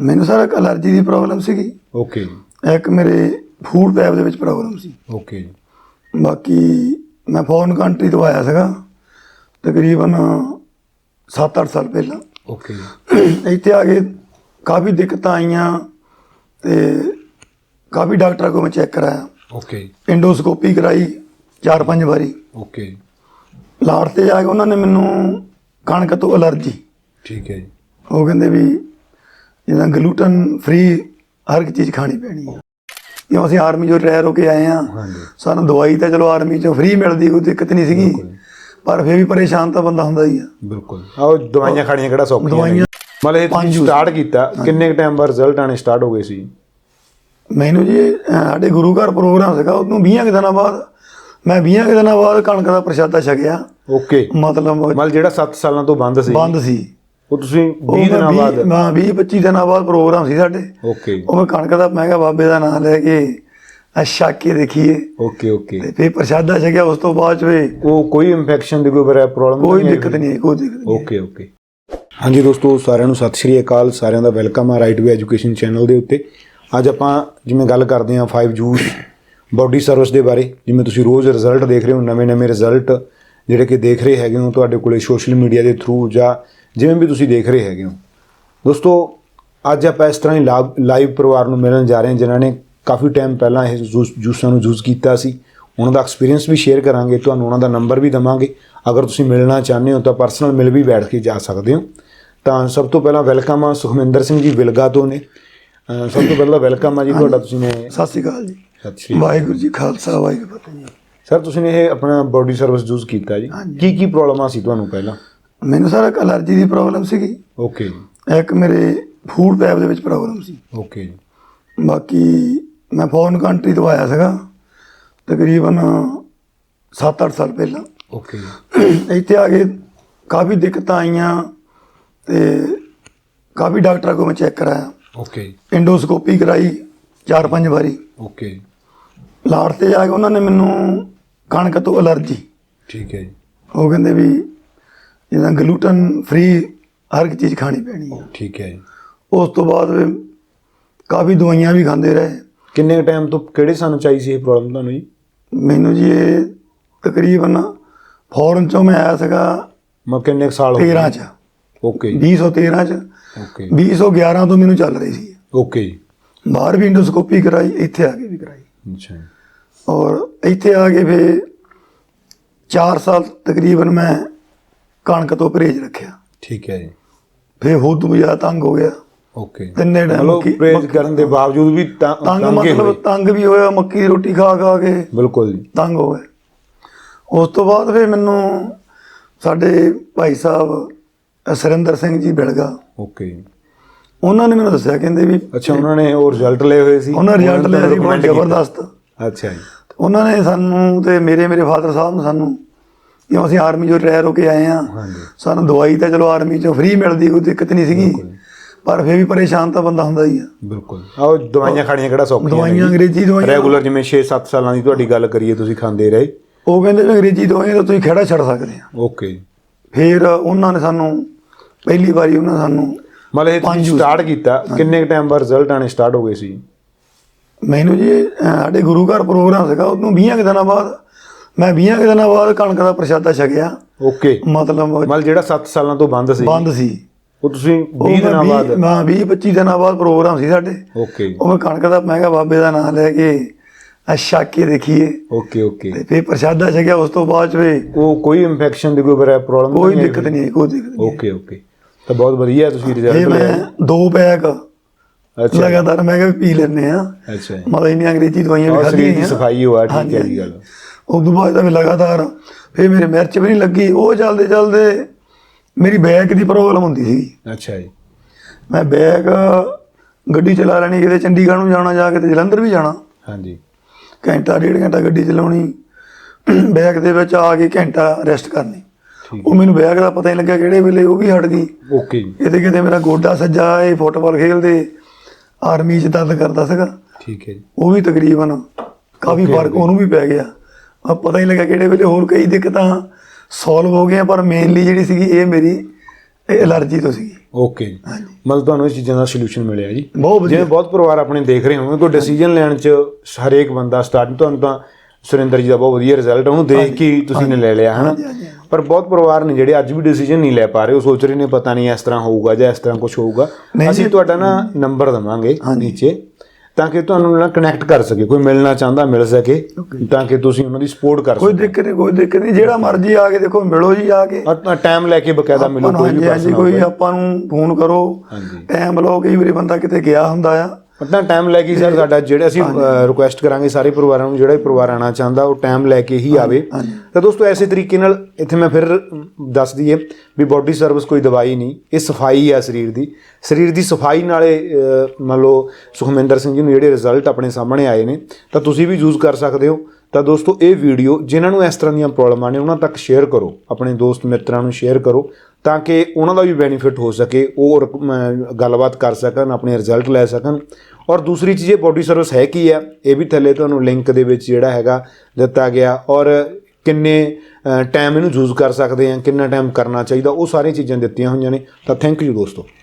ਮੈਨੂੰ ਸਾਰਾ ਅਲਰਜੀ ਦੀ ਪ੍ਰੋਬਲਮ ਸੀਗੀ। ਓਕੇ ਇੱਕ ਮੇਰੇ ਫੂਡ ਪੈਪ ਦੇ ਵਿੱਚ ਪ੍ਰੋਬਲਮ ਸੀ। ਓਕੇ ਬਾਕੀ ਮੈਂ ਫੋਰਨ ਕੰਟਰੀ ਤੋਂ ਆਇਆ ਸੀਗਾ ਤਕਰੀਬਨ 7-8 ਸਾਲ ਪਹਿਲਾਂ। ਓਕੇ ਇੱਥੇ ਆ ਕੇ ਕਾਫੀ ਦਿੱਕਤਾਂ ਆਈਆਂ ਤੇ ਕਾਫੀ ਡਾਕਟਰਾਂ ਕੋਲ ਮੈਂ ਚੈੱਕ ਕਰਾਇਆ। ਓਕੇ ਇੰਡੋਸਕੋਪੀ ਕਰਾਈ ਚਾਰ ਪੰਜ ਵਾਰੀ ਓਕੇ ਲਾੜ ਤੇ ਆ ਕੇ ਉਹਨਾਂ ਨੇ ਮੈਨੂੰ ਕਣਕ ਤੋਂ ਅਲਰਜੀ ਠੀਕ ਹੈ ਜੀ। ਉਹ ਕਹਿੰਦੇ ਵੀ ਜਿੱਦਾਂ ਗਲੂਟਨ ਫ੍ਰੀ ਹਰ ਇੱਕ ਚੀਜ਼ ਖਾਣੀ ਪੈਣੀ ਆ ਕਿਉਂ ਅਸੀਂ ਆਰਮੀ ਚੋਂ ਰਿਟਾਇਰ ਹੋ ਕੇ ਆਏ ਆ ਸਾਨੂੰ ਦਵਾਈ ਤਾਂ ਚਲੋ ਆਰਮੀ ਚੋਂ ਫ੍ਰੀ ਮਿਲਦੀ ਕੋਈ ਦਿੱਕਤ ਨਹੀਂ ਸੀਗੀ। ਪਰ ਫਿਰ ਵੀ ਪਰੇਸ਼ਾਨ ਤਾਂ ਬੰਦਾ ਹੁੰਦਾ ਹੀ ਆ। ਬਿਲਕੁਲ। ਆਹ ਦਵਾਈਆਂ ਖਾਣੀਆਂ ਕਿਹੜਾ ਸੌਖੀਆਂ ਦਵਾਈਆਂ-? ਮਤਲਬ ਇਹ ਤੁਸੀਂ ਸਟਾਰਟ ਕੀਤਾ ਕਿੰਨੇ ਟਾਈਮ ਬਾਅਦ ਰਿਜ਼ਲਟ ਆਣੇ ਸਟਾਰਟ ਹੋ ਗਏ ਸੀ? ਮੈਨੂੰ ਜੀ ਸਾਡੇ ਗੁਰੂ ਘਰ ਪ੍ਰੋਗਰਾਮ ਸੀਗਾ ਉਹਨੂੰ 20 ਕੁ ਦਿਨਾਂ ਬਾਅਦ ਮੈਂ 20 ਕੁ ਦਿਨਾਂ ਬਾਅਦ ਕਣਕ ਦਾ ਪ੍ਰਸ਼ਾਦਾ ਛਕਿਆ। ਓਕੇ ਮਤਲਬ ਮਤਲਬ ਜਿਹੜਾ 7 ਸਾਲਾਂ ਤੋਂ ਬੰਦ ਸੀ। ਬੰਦ ਸੀ। ਉਹ ਤੁਸੀਂ ਉਹ 20 ਮੈਂ ਦਿਨਾਂ 20 ਬਾਅਦ ਮੈਂ 20 25 ਦਿਨਾਂ ਬਾਅਦ ਪ੍ਰੋਗਰਾਮ ਸੀ ਸਾਡੇ। ਓਕੇ ਉਹ ਮੈਂ ਕਣਕ ਦਾ ਮੈਂ ਕਿਹਾ ਬਾਬੇ ਦਾ ਨਾਮ ਲੈ ਕੇ ਅੱਛਾ ਕੇ ਦੇਖੀਏ। ਓਕੇ ਓਕੇ ਤੇ ਫਿਰ ਪ੍ਰਸ਼ਾਦਾ ਛਕਿਆ ਉਸ ਤੋਂ ਬਾਅਦ ਚ ਵੀ ਉਹ ਕੋਈ ਇਨਫੈਕਸ਼ਨ ਦੀ ਕੋਈ ਪ੍ਰੋਬਲਮ ਕੋਈ ਦਿੱਕਤ ਨਹੀਂ ਕੋਈ ਦਿੱਕਤ ਨਹੀਂ ਓਕੇ ਓਕੇ ਹਾਂਜੀ ਦੋਸਤੋ ਸਾਰਿਆਂ ਨੂੰ ਸਤਿ ਸ਼੍ਰੀ ਅਕਾਲ। ਸਾਰਿਆਂ ਦਾ ਵੈਲਕਮ ਆ ਰਾਈਟ ਵੇ ਐਜੂਕੇਸ਼ਨ ਚੈਨਲ ਦੇ ਉੱਤੇ। ਅੱਜ ਆਪਾਂ ਜਿਵੇਂ ਗੱਲ ਕਰਦੇ ਹਾਂ 5 ਜੂਸ ਬਾਡੀ ਸਰਵਿਸ ਦੇ ਬਾਰੇ। ਜਿਵੇਂ ਤੁਸੀਂ ਰੋਜ਼ ਰਿਜ਼ਲਟ ਦੇਖ ਰਹੇ ਹੋ ਨਵੇਂ-ਨਵੇਂ ਰਿਜ਼ਲਟ ਜਿਹੜੇ ਕਿ ਦੇਖ ਰਹੇ ਹੈਗੇ ਹੋ ਤੁਹਾਡੇ ਕੋਲੇ ਸੋਸ਼ਲ ਮੀਡੀਆ ਦੇ ਥਰੂ ਜਾਂ ਜਿਵੇਂ ਵੀ ਤੁਸੀਂ ਦੇਖ ਰਹੇ ਹੈਗੇ ਹੋ। ਦੋਸਤੋ ਅੱਜ ਆਪਾਂ ਇਸ ਤਰ੍ਹਾਂ ਹੀ ਲਾਈਵ ਪਰਿਵਾਰ ਨੂੰ ਮਿਲਣ ਜਾ ਰਹੇ ਹਾਂ ਜਿਨ੍ਹਾਂ ਨੇ ਕਾਫੀ ਟਾਈਮ ਪਹਿਲਾਂ ਇਹ ਜੂਸ- ਨੂੰ ਯੂਜ਼ ਕੀਤਾ ਸੀ। ਉਹਨਾਂ ਦਾ ਐਕਸਪੀਰੀਅੰਸ ਵੀ ਸ਼ੇਅਰ ਕਰਾਂਗੇ ਤੁਹਾਨੂੰ ਉਹਨਾਂ ਦਾ ਨੰਬਰ ਵੀ ਦਵਾਂਗੇ। ਅਗਰ ਤੁਸੀਂ ਮਿਲਣਾ ਚਾਹੁੰਦੇ ਹੋ ਤਾਂ ਪਰਸਨਲ ਮਿਲ ਵੀ ਬੈਠ ਕੇ ਜਾ ਸਕਦੇ ਹੋ। ਤਾਂ ਸਭ ਤੋਂ ਪਹਿਲਾਂ ਵੈਲਕਮ ਆ ਸੁਖਮਿੰਦਰ ਸਿੰਘ ਜੀ ਵਿਲਗਾ ਤੋਂ ਨੇ ਸਭ ਤੋਂ ਪਹਿਲਾਂ ਵੈਲਕਮ ਆ ਜੀ ਤੁਹਾਡਾ ਤੁਸੀਂ ਨੇ ਸਤਿ ਸ਼੍ਰੀ ਅਕਾਲ ਜੀ। ਸਤਿ ਸ਼੍ਰੀ ਵਾਹਿਗੁਰੂ ਜੀ ਖਾਲਸਾ ਵਾਹਿਗੁਰੂ ਜੀ ਫਤਿਹ ਸਰ ਤੁਸੀਂ ਨੇ ਇਹ ਆਪਣਾ ਬਾਡੀ ਸਰਵਿਸ ਯੂਜ਼ ਕੀਤਾ ਜੀ। ਕੀ ਕੀ ਪ੍ਰੋਬਲਮਾਂ ਸੀ ਤੁਹਾਨੂੰ ਪਹਿਲਾਂ? ਮੈਨੂੰ ਸਾਰਾ ਅਲਰਜੀ ਦੀ ਪ੍ਰੋਬਲਮ ਸੀਗੀ। ਓਕੇ ਇੱਕ ਮੇਰੇ ਫੂਡ ਪੈਪ ਦੇ ਵਿੱਚ ਪ੍ਰੋਬਲਮ ਸੀ। ਓਕੇ ਬਾਕੀ ਮੈਂ ਫੋਰਨ ਕੰਟਰੀ ਤੋਂ ਆਇਆ ਸੀਗਾ ਤਕਰੀਬਨ 7-8 ਸਾਲ ਪਹਿਲਾਂ। ਓਕੇ ਇੱਥੇ ਆ ਕੇ ਕਾਫੀ ਦਿੱਕਤਾਂ ਆਈਆਂ ਤੇ ਕਾਫੀ ਡਾਕਟਰਾਂ ਕੋਲ ਮੈਂ ਚੈੱਕ ਕਰਾਇਆ। ਓਕੇ ਇੰਡੋਸਕੋਪੀ ਕਰਾਈ ਚਾਰ ਪੰਜ ਵਾਰੀ। ਓਕੇ ਲਾੜ ਤੇ ਜਾ ਕੇ ਉਹਨਾਂ ਨੇ ਮੈਨੂੰ ਕਣਕ ਤੋਂ ਅਲਰਜੀ। ਠੀਕ ਹੈ ਜੀ। ਉਹ ਕਹਿੰਦੇ ਵੀ ਜਿੱਦਾਂ ਗਲੂਟਨ ਫ੍ਰੀ ਹਰ ਇੱਕ ਚੀਜ਼ ਖਾਣੀ ਪੈਣੀ ਆ। ਠੀਕ ਹੈ ਜੀ। ਉਸ ਤੋਂ ਬਾਅਦ ਫਿਰ ਕਾਫੀ ਦਵਾਈਆਂ ਵੀ ਖਾਂਦੇ ਰਹੇ। ਕਿੰਨੇ ਟਾਈਮ ਤੋਂ ਕਿਹੜੇ ਸਾਲ ਚ ਆਈ ਸੀ ਇਹ ਪ੍ਰੋਬਲਮ ਤੁਹਾਨੂੰ ਜੀ? ਮੈਨੂੰ ਜੀ ਇਹ ਤਕਰੀਬਨ ਫੋਰਨ ਚੋਂ ਮੈਂ ਆਇਆ ਸੀਗਾ ਮੈਂ ਕਿੰਨੇ ਕੁ ਸਾਲ ਹੋ 13 ਚ। ਓਕੇ 2013 ਚ। ਓਕੇ। 2011 ਤੋਂ ਮੈਨੂੰ ਚੱਲ ਰਹੀ ਸੀ। ਓਕੇ ਜੀ। ਬਾਹਰ ਵੀ ਇੰਡੋਸਕੋਪੀ ਕਰਾਈ ਇੱਥੇ ਆ ਕੇ ਵੀ ਕਰਾਈ। ਅੱਛਾ। ਔਰ ਇੱਥੇ ਆ ਕੇ ਫਿਰ 4 ਸਾਲ ਤਕਰੀਬਨ ਮੈਂ ਕਣਕ ਤੋਂ ਪਰਹੇਜ਼ ਰੱਖਿਆ। ਠੀਕ ਹੈ ਜੀ। ਹੋਰ ਤੋਂ ਜ਼ਿਆਦਾ ਤੰਗ ਹੋ ਗਿਆ। ਓਕੇ। ਤਿੰਨੇ ਟਾਈਮ ਮੱਕੀ ਪ੍ਰੇਜ ਕਰਨ ਦੇ ਬਾਵਜੂਦ ਵੀ ਤੰਗ ਮਤਲਬ। ਤੰਗ ਵੀ ਹੋਇਆ ਮੱਕੀ ਦੀ ਰੋਟੀ ਖਾ ਖਾ ਕੇ। ਬਿਲਕੁਲ ਜੀ। ਤੰਗ ਹੋ ਗਏ। ਉਸ ਤੋਂ ਬਾਅਦ ਫਿਰ ਮੈਨੂੰ ਸਾਡੇ ਭਾਈ ਸਾਹਿਬ ਸੁਰਿੰਦਰ ਸਿੰਘ ਜੀ ਬਿਲਗਾ। ਓਕੇ। ਉਹਨਾਂ ਨੇ ਮੈਨੂੰ ਦੱਸਿਆ ਕਹਿੰਦੇ ਵੀ ਅੱਛਾ ਉਹਨਾਂ ਨੇ ਉਹ ਰਿਜ਼ਲਟ ਲਏ ਹੋਏ ਸੀ? ਉਹਨਾਂ ਰਿਜ਼ਲਟ ਲਿਆ ਸੀ ਬਹੁਤ। ਜ਼ਬਰਦਸਤ। ਅੱਛਾ ਜੀ। ਉਹਨਾਂ ਨੇ ਸਾਨੂੰ ਤੇ ਮੇਰੇ ਮੇਰੇ ਫਾਦਰ ਸਾਹਿਬ ਨੂੰ ਸਾਨੂੰ ਕਿਉਂ ਅਸੀਂ ਆਰਮੀ ਚੋਂ ਰਿਟਾਇਰ ਹੋ ਕੇ ਆਏ ਆ ਸਾਨੂੰ ਦਵਾਈ ਤਾਂ ਚਲੋ ਆਰਮੀ ਚੋਂ ਫ੍ਰੀ ਮਿਲਦੀ ਕੋਈ ਦਿੱਕਤ ਨਹੀਂ ਸੀਗੀ। ਪਰ ਫਿਰ ਵੀ ਪਰੇਸ਼ਾਨ ਤਾਂ ਬੰਦਾ ਹੁੰਦਾ ਹੀ ਆ। ਬਿਲਕੁਲ। ਆਹ ਦਵਾਈਆਂ ਖਾਣੀਆਂ ਕਿਹੜਾ ਸੌਖੀਆਂ ਦਵਾਈਆਂ ਅੰਗਰੇਜ਼ੀ ਦਵਾਈਆਂ। ਰੈਗੂਲਰ ਜਿਵੇਂ 6-7 ਸਾਲਾਂ ਦੀ ਤੁਹਾਡੀ ਗੱਲ ਕਰੀਏ ਤੁਸੀਂ ਖਾਂਦੇ ਰਹੇ। ਉਹ ਕਹਿੰਦੇ ਅੰਗਰੇਜ਼ੀ ਦਵਾਈਆਂ ਤਾਂ ਤੁਸੀਂ ਖੇੜਾ ਛੱਡ ਸਕਦੇ ਆ। ਓਕੇ। ਫਿਰ ਉਹਨਾਂ ਨੇ ਸਾਨੂੰ ਪਹਿਲੀ ਵਾਰੀ ਉਹਨਾਂ ਸਾਨੂੰ ਮਤਲਬ ਇਹ ਤੁਸੀਂ ਸਟਾਰਟ ਕੀਤਾ। ਕਿੰਨੇ ਟਾਈਮ ਬਾਅਦ ਰਿਜ਼ਲਟ ਆਣੇ ਸਟਾਰਟ ਹੋ ਗਏ ਸੀ? ਮੈਨੂੰ ਜੀ ਸਾਡੇ ਗੁਰੂ ਘਰ ਪ੍ਰੋਗਰਾਮ ਸੀਗਾ ਉਹਨੂੰ 20 ਕੁ ਦਿਨਾਂ ਬਾਅਦ ਮੈਂ 20 ਕੁ ਦਿਨਾਂ ਬਾਅਦ ਕਣਕ ਦਾ ਪ੍ਰਸ਼ਾਦਾ ਛਕਿਆ। ਓਕੇ। ਮਤਲਬ ਮਤਲਬ ਜਿਹੜਾ 7 ਸਾਲਾਂ ਤੋਂ ਬੰਦ ਸੀ। ਬੰਦ ਸੀ। ਉਹ ਤੁਸੀਂ ਉਹ 20 ਮੈਂ ਦਿਨਾਂ 20 ਬਾਅਦ ਮੈਂ 20 25 ਦਿਨਾਂ ਬਾਅਦ ਪ੍ਰੋਗਰਾਮ ਸੀ ਸਾਡੇ। ਓਕੇ। ਉਹ ਮੈਂ ਕਣਕ ਦਾ ਮੈਂ ਕਿਹਾ ਬਾਬੇ ਦਾ ਨਾਮ ਲੈ ਕੇ ਅੱਛਾ ਕੇ ਦੇਖੀਏ। Okay okay. ਤੇ ਫਿਰ ਪ੍ਰਸ਼ਾਦਾ ਛਕਿਆ ਉਸ ਤੋਂ ਬਾਅਦ ਚ ਵੀ ਉਹ ਕੋਈ ਇਨਫੈਕਸ਼ਨ ਦੀ ਕੋਈ ਪ੍ਰੋਬਲਮ ਕੋਈ ਦਿੱਕਤ ਨਹੀਂ ਆਈ, ਕੋਈ ਦਿੱਕਤ ਨਹੀਂ ਓਕੇ ਓਕੇ। ਤਾਂ ਬਹੁਤ ਵਧੀਆ ਤੁਸੀਂ ਇਹ ਰਿਜ਼ਲਟ ਮੈਂ ਲਿਆ ਦੋ ਪੈਕ ਅੱਛਾ। ਲਗਾਤਾਰ ਮੈਂ ਕਿਹਾ ਪੀ ਲੈਂਦੇ ਆ ਅੱਛਾ ਜੀ। ਮਤਲਬ ਇੰਨੀ ਅੰਗਰੇਜ਼ੀ ਦਵਾਈਆਂ ਵੀ ਔਰ ਸਰੀਰ ਦੀ ਖਾਧੀਆਂ ਸਫ਼ਾਈ ਹੋਆ ਠੀਕ ਹੈ ਜੀ ਗੱਲ। ਉਸ ਤੋਂ ਬਾਅਦ ਤਾਂ ਵੀ ਲਗਾਤਾਰ ਫਿਰ ਮੇਰੇ ਮਿਰਚ ਵੀ ਨਹੀਂ ਲੱਗੀ। ਉਹ ਚੱਲਦੇ ਚੱਲਦੇ ਮੇਰੀ ਬੈਕ ਦੀ ਪ੍ਰੋਬਲਮ ਹੁੰਦੀ ਸੀ ਅੱਛਾ ਜੀ। ਮੈਂ ਬੈਕ ਗੱਡੀ ਚਲਾ ਲੈਣੀ ਕਿਤੇ ਚੰਡੀਗੜ੍ਹ ਨੂੰ ਜਾਣਾ ਜਾ ਕੇ ਤੇ ਜਲੰਧਰ ਵੀ ਜਾਣਾ। ਹਾਂਜੀ। ਘੰਟਾ ਡੇਢ ਘੰਟਾ ਗੱਡੀ ਚਲਾਉਣੀ ਬੈਕ ਦੇ ਵਿੱਚ ਆ ਕੇ ਘੰਟਾ ਰੈਸਟ ਕਰਨੀ। ਉਹ ਮੈਨੂੰ ਬੈਕ ਦਾ ਪਤਾ ਨਹੀਂ ਲੱਗਿਆ ਕਿਹੜੇ ਵੇਲੇ ਉਹ ਵੀ ਹਟ ਗਈ। ਓਕੇ ਜੀ। ਇਹਦੇ ਕਿਤੇ ਮੇਰਾ ਗੋਡਾ ਸੱਜਾ ਇਹ ਫੁੱਟਬਾਲ ਖੇਲਦੇ ਆਰਮੀ 'ਚ ਦਰਦ ਕਰਦਾ ਸੀਗਾ। ਠੀਕ ਹੈ ਜੀ। ਉਹ ਵੀ ਤਕਰੀਬਨ ਕਾਫੀ ਫ਼ਰਕ ਉਹਨੂੰ ਵੀ ਪੈ ਗਿਆ। ਆ ਪਤਾ ਹੀ ਲੱਗਾ ਕਿਹੜੇ ਵੇਲੇ ਹੋਰ ਕਈ ਦਿੱਕਤਾਂ ਸੋਲਵ ਹੋ ਗਈਆਂ ਪਰ ਮੇਨਲੀ ਜਿਹੜੀ ਸੀਗੀ ਇਹ ਮੇਰੀ ਇਹ ਐਲਰਜੀ ਤੋਂ ਸੀ ਓਕੇ ਮਤਲਬ ਤੁਹਾਨੂੰ ਇਸ ਚੀਜ਼ਾਂ ਦਾ ਸੋਲੂਸ਼ਨ ਮਿਲਿਆ ਜੀ। ਬਹੁਤ ਜਿਵੇਂ ਵਧੀਆ ਬਹੁਤ ਪਰਿਵਾਰ ਆਪਣੇ ਦੇਖ ਰਹੇ ਹੋਣਗੇ ਕੋਈ ਡਿਸੀਜਨ ਲੈਣ ਚ ਹਰੇਕ ਬੰਦਾ ਸਟਾਰਟ ਤੁਹਾਨੂੰ ਤਾਂ ਸੁਰਿੰਦਰ ਜੀ ਦਾ ਬਹੁਤ ਵਧੀਆ ਰਿਜ਼ਲਟ ਉਹਨੂੰ ਦੇਖ ਕੇ ਤੁਸੀਂ ਨੇ ਲੈ ਲਿਆ ਹਨਾ। ਪਰ ਬਹੁਤ ਪਰਿਵਾਰ ਨੇ ਜਿਹੜੇ ਅੱਜ ਵੀ ਡਿਸੀਜਨ ਨਹੀਂ ਲੈ ਪਾ ਰਹੇ ਉਹ ਸੋਚ ਰਹੇ ਨੇ ਪਤਾ ਨਹੀਂ ਇਸ ਤਰ੍ਹਾਂ ਹੋਊਗਾ ਜਾਂ ਇਸ ਤਰ੍ਹਾਂ ਕੁਝ ਹੋਊਗਾ। ਅਸੀਂ। ਤੁਹਾਡਾ ਨਾ ਨੰਬਰ ਦਵਾਂਗੇ ਨੀਚੇ। ਤਾਂ ਕਿ ਤੁਹਾਨੂੰ ਨਾਲ ਕਨੈਕਟ ਕਰ ਸਕੇ ਕੋਈ ਮਿਲਣਾ ਚਾਹੁੰਦਾ ਮਿਲ ਸਕੇ ਤਾਂ ਕਿ ਤੁਸੀਂ ਉਹਨਾਂ ਦੀ ਸਪੋਰਟ ਕਰ ਕੋਈ ਸਕੋ। ਦਿੱਕਤ ਨਹੀਂ ਕੋਈ ਦਿੱਕਤ ਨਹੀਂ ਜਿਹੜਾ ਮਰਜ਼ੀ ਆ ਕੇ ਦੇਖੋ ਮਿਲੋ ਜੀ ਆ ਕੇ। ਆਪਣਾ ਟਾਈਮ ਲੈ ਕੇ ਬਕਾਇਦਾ ਮਿਲੋ ਕੋਈ ਵੀ ਹਾਂਜੀ ਕੋਈ। ਆਪਾਂ ਨੂੰ ਫੋਨ ਕਰੋ। ਟਾਈਮ ਲਓ ਕਈ ਵਾਰੀ ਬੰਦਾ ਕਿਤੇ ਗਿਆ ਹੁੰਦਾ ਆ। ਆਪਣਾ ਟਾਈਮ ਲੈ ਕੇ ਸਰ ਸਾਡਾ ਜਿਹੜੇ ਅਸੀਂ ਰਿਕੁਐਸਟ ਕਰਾਂਗੇ ਸਾਰੇ ਪਰਿਵਾਰਾਂ ਨੂੰ ਜਿਹੜਾ ਵੀ ਪਰਿਵਾਰ ਆਣਾ ਚਾਹੁੰਦਾ ਉਹ ਟਾਈਮ ਲੈ ਕੇ ਹੀ ਆਵੇ। ਤਾਂ ਦੋਸਤੋ ਐਸੇ ਤਰੀਕੇ ਨਾਲ ਇੱਥੇ ਮੈਂ ਫਿਰ ਦੱਸ ਦਈਏ ਵੀ ਬਾਡੀ ਸਰਵਿਸ ਕੋਈ ਦਵਾਈ ਨਹੀਂ। ਇਹ ਸਫ਼ਾਈ ਹੈ ਸਰੀਰ ਦੀ। ਸਰੀਰ ਦੀ ਸਫ਼ਾਈ ਨਾਲੇ ਮੰਨ ਲਓ ਸੁਖਮਿੰਦਰ ਸਿੰਘ ਜੀ ਨੂੰ ਜਿਹੜੇ ਰਿਜ਼ਲਟ ਆਪਣੇ ਸਾਹਮਣੇ ਆਏ ਨੇ ਤਾਂ ਤੁਸੀਂ ਵੀ ਯੂਜ਼ ਕਰ ਸਕਦੇ ਹੋ। ਤਾਂ ਦੋਸਤੋ ਇਹ ਵੀਡੀਓ ਜਿਨ੍ਹਾਂ ਨੂੰ ਇਸ ਤਰ੍ਹਾਂ ਦੀਆਂ ਪ੍ਰੋਬਲਮਾਂ ਨੇ ਉਹਨਾਂ ਤੱਕ ਸ਼ੇਅਰ ਕਰੋ। ਆਪਣੇ ਦੋਸਤ ਮਿੱਤਰਾਂ ਨੂੰ ਸ਼ੇਅਰ ਕਰੋ। ਤਾਂ ਕਿ ਉਹਨਾਂ ਦਾ ਵੀ ਬੈਨੀਫਿਟ ਹੋ ਸਕੇ, ਉਹ ਗੱਲਬਾਤ ਕਰ ਸਕਣ, ਆਪਣੇ ਰਿਜ਼ਲਟ ਲੈ ਸਕਣ। ਔਰ ਦੂਸਰੀ ਚੀਜ਼, ਇਹ ਬਾਡੀ ਸਰਵਿਸ ਹੈ ਕੀ ਹੈ? ਇਹ ਵੀ ਥੱਲੇ ਤੁਹਾਨੂੰ ਲਿੰਕ ਦੇ ਵਿੱਚ ਜਿਹੜਾ ਹੈਗਾ ਦਿੱਤਾ ਗਿਆ। ਔਰ ਕਿੰਨੇ ਟਾਈਮ ਇਹਨੂੰ ਯੂਜ਼ ਕਰ ਸਕਦੇ ਆ ਕਿੰਨਾ ਟਾਈਮ ਕਰਨਾ ਚਾਹੀਦਾ, ਉਹ ਸਾਰੀਆਂ ਚੀਜ਼ਾਂ ਦਿੱਤੀਆਂ ਹੋਈਆਂ ਨੇ। ਤਾਂ ਥੈਂਕ ਯੂ ਦੋਸਤੋ।